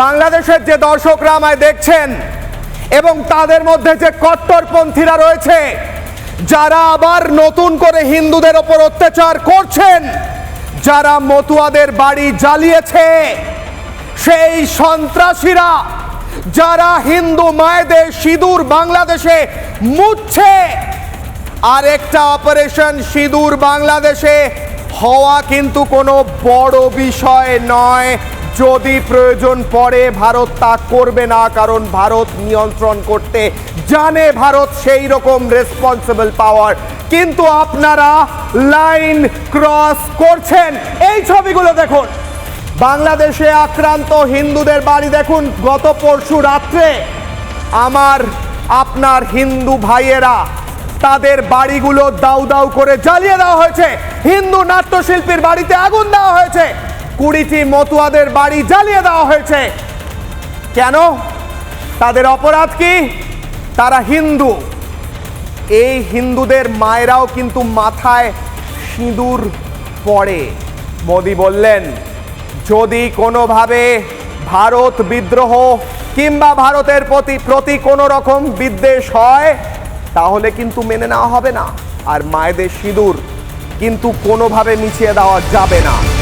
বাংলাদেশের যে দর্শকরা আমায় দেখছেন এবং তাদের মধ্যে যে কট্টরপন্থীরা রয়েছে, যারা আবার নতুন করে হিন্দুদের ওপর অত্যাচার করছেন, যারা মতুয়াদের বাড়ি জ্বালিয়েছে, সেই সন্ত্রাসীরা যারা হিন্দু মায়েদের সিঁদুর বাংলাদেশে মুছছে আরেকটা অপারেশন সিঁদুর বাংলাদেশে হওয়া কিন্তু কোনো বড় বিষয় নয়। যদি প্রয়োজন পড়ে, ভারত তা করবে না, কারণ ভারত নিয়ন্ত্রণ করতে জানে ভারত সেই রকম রেসপন্সিবল পাওয়ার কিন্তু আপনারা লাইন ক্রস করছেন। এই ছবিগুলো দেখুন। বাংলাদেশে আক্রান্ত হিন্দুদের বাড়ি দেখুন। গত পরশু রাত্রে আমার, আপনার হিন্দু ভাইয়েরা তাদের বাড়িগুলো দাউ দাউ করে জ্বালিয়ে দেওয়া হয়েছে। হিন্দু নাট্যশিল্পীর বাড়িতে আগুন দেওয়া হয়েছে। কুড়িটি মতুয়াদের বাড়ি জ্বালিয়ে দেওয়া হয়েছে। কেন? তাদের অপরাধ কি? তারা হিন্দু। এই হিন্দুদের মায়েরাও কিন্তু মাথায় সিঁদুর পড়ে। মোদি বললেন, যদি কোনোভাবে ভারত বিদ্রোহ কিংবা ভারতের প্রতি প্রতি কোনো রকম বিদ্বেষ হয়, তাহলে কিন্তু মেনে নেওয়া হবে না। আর মায়েদের সিঁদুর কিন্তু কোনোভাবে মিছিয়ে দেওয়া যাবে না।